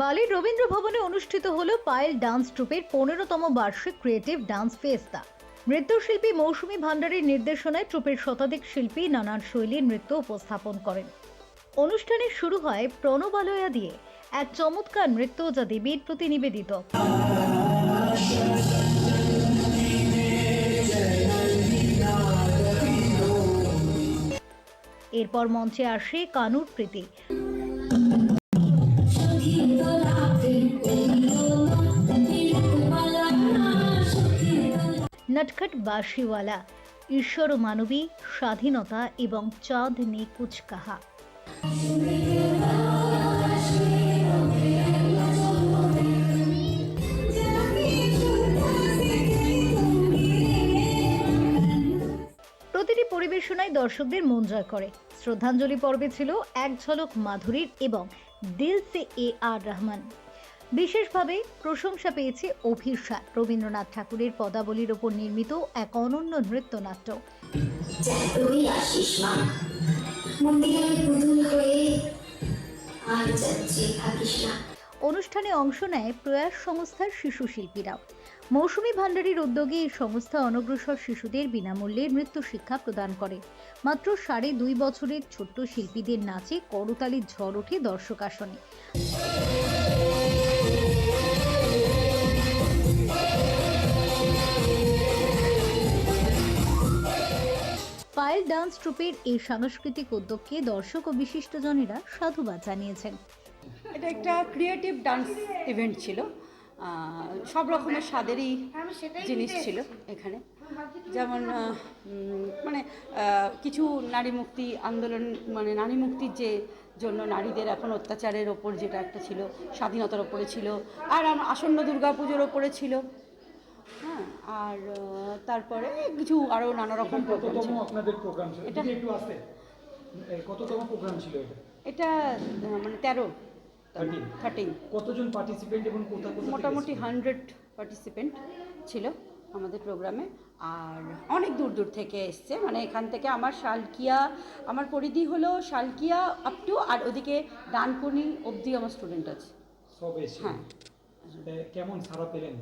বালির রবীন্দ্র ভবনে অনুষ্ঠিত হলো পায়েল ডান্স ট্রুপের পনেরোতম বার্ষিক ক্রিয়েটিভ ডান্স ফেস্তা। নৃত্যশিল্পী মৌসুমী ভান্ডারীর নির্দেশনায় ট্রুপের শতাধিক শিল্পী নানান শৈলীর নৃত্য উপস্থাপন করেন। অনুষ্ঠানে শুরু হয় প্রণবালয়া দিয়ে, এক চমৎকার নৃত্য যা দেবীর প্রতি নিবেদিত। এরপর মঞ্চে আসে কানুর প্রীতি। নটখট বাঁশিওয়ালা ঈশ্বর মানবী স্বাধীনতা এবং চাঁদ নে কুচ কাহা প্রতিটি পরিবেশনায় দর্শকদের মন জয় করে। শ্রদ্ধাঞ্জলি পর্বে ছিল এক ঝলক মাধুরীর এবং দিল সে এ আর রহমান। বিশেষভাবে প্রশংসা পেয়েছে অভিশাপ রবীন্দ্রনাথ ঠাকুরের পদাবলীর ওপর নির্মিত এক অনন্য নৃত্যনাট্য। অনুষ্ঠানে অংশ নেয় প্রয়াস সংস্থার শিশু শিল্পীরাও মৌসুমী ভান্ডারীর উদ্যোগে এই সংস্থা অনগ্রসর শিশুদের বিনামূল্যে নৃত্য শিক্ষা প্রদান করে। মাত্র সাড়ে দুই বছরের ছোট্ট শিল্পীদের নাচে করতালির ঝড় ওঠে দর্শক আসনে ডান্স ট্রুপের এই সাংস্কৃতিক উদ্যোগকে দর্শক ও বিশিষ্টজনেরা সাধুবাদ জানিয়েছেন। এটা একটা ক্রিয়েটিভ ডান্স ইভেন্ট ছিল। সব রকমের স্বাদেরই জিনিস ছিল এখানে। যেমন মানে কিছু নারী মুক্তি আন্দোলন মানে নারী মুক্তির যে জন্য নারীদের এখন অত্যাচারের ওপর যেটা একটা ছিল, স্বাধীনতার ওপরে ছিল, আর আসন্ন দুর্গাপুজোর ওপরে ছিল। আর তারপরে কিছু আরও নানা রকম প্রোগ্রাম আপনাদের প্রোগ্রাম ছিল? এটা- এটা একটু আসতে কততম প্রোগ্রাম ছিল এটা? এটা মানে তেরো। থার্টিন কতজন পার্টিসিপেন্ট এবং কোথা মোটামুটি হান্ড্রেড পার্টিসিপেন্ট ছিল আমাদের প্রোগ্রামে আর অনেক দূর দূর থেকে এসছে। মানে এখান থেকে আমার শালকিয়া আমার পরিধি হলো শালকিয়া আপ টু আর ওদিকে ডানকুনি অবধি আমার স্টুডেন্ট আছে। হ্যাঁ। কেমন সারা পেলেন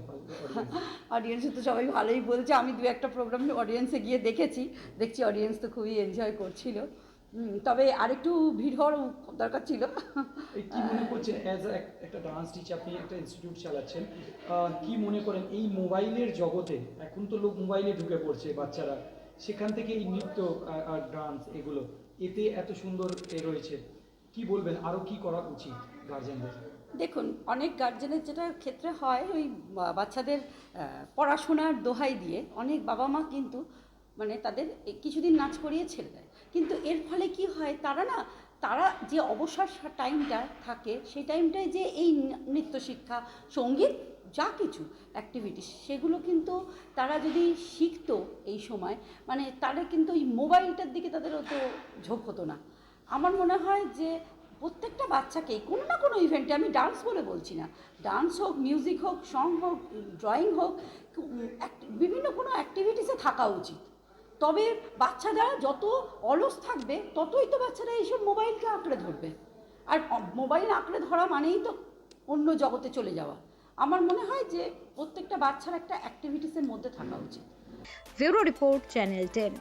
অডিয়েন্সে তো সবাই ভালোই বলছে। আমি দু একটা প্রোগ্রাম অডিয়েন্সে গিয়ে দেখেছি। দেখছি অডিয়েন্স তো খুবই এনজয় করছিল। তবে আরেকটু ভিড় হওয়ার দরকার ছিল। কি মনে করছেন? অ্যাজ একটা ডান্স টিচার আপনি একটা ইনস্টিটিউট চালাচ্ছেন কি মনে করেন? এই মোবাইলের জগতে এখন তো লোক মোবাইলে ঢুকে পড়ছে বাচ্চারা। সেখান থেকে এই নৃত্য আর- আর ডান্স এগুলো এতে এত সুন্দর এ রয়েছে। কি বলবেন? আরও কি করা উচিত গার্জেনদের দেখুন, অনেক গার্জেনের যেটা ক্ষেত্রে হয়, ওই বাচ্চাদের পড়াশোনার দোহাই দিয়ে অনেক বাবা মা কিন্তু মানে তাদের কিছুদিন নাচ করিয়ে ছেড়ে দেয়। কিন্তু এর ফলে কি হয়, তারা না, তারা যে অবসর টাইমটা থাকে, সেই টাইমটায় যে এই নৃত্য শিক্ষা, সংগীত, যা কিছু অ্যাক্টিভিটিস সেগুলো কিন্তু তারা যদি শিখতো এই সময় মানে তারা কিন্তু ওই মোবাইলটার দিকে তাদের অত ঝোঁক হতো না। আমার মনে হয় যে প্রত্যেকটা বাচ্চাকেই কোনো না কোনো ইভেন্টে আমি ডান্স বলে বলছি না। ডান্স হোক মিউজিক হোক সং হোক ড্রয়িং হোক বিভিন্ন কোনো অ্যাক্টিভিটিসে থাকা উচিত। তবে বাচ্চারা যত অলস থাকবে, ততই তো বাচ্চারা এইসব মোবাইলকে আঁকড়ে ধরবে। আর মোবাইল আঁকড়ে ধরা মানেই তো অন্য জগতে চলে যাওয়া। আমার মনে হয় যে প্রত্যেকটা বাচ্চার একটা অ্যাক্টিভিটিসের মধ্যে থাকা উচিত। Bureau report, channel ten.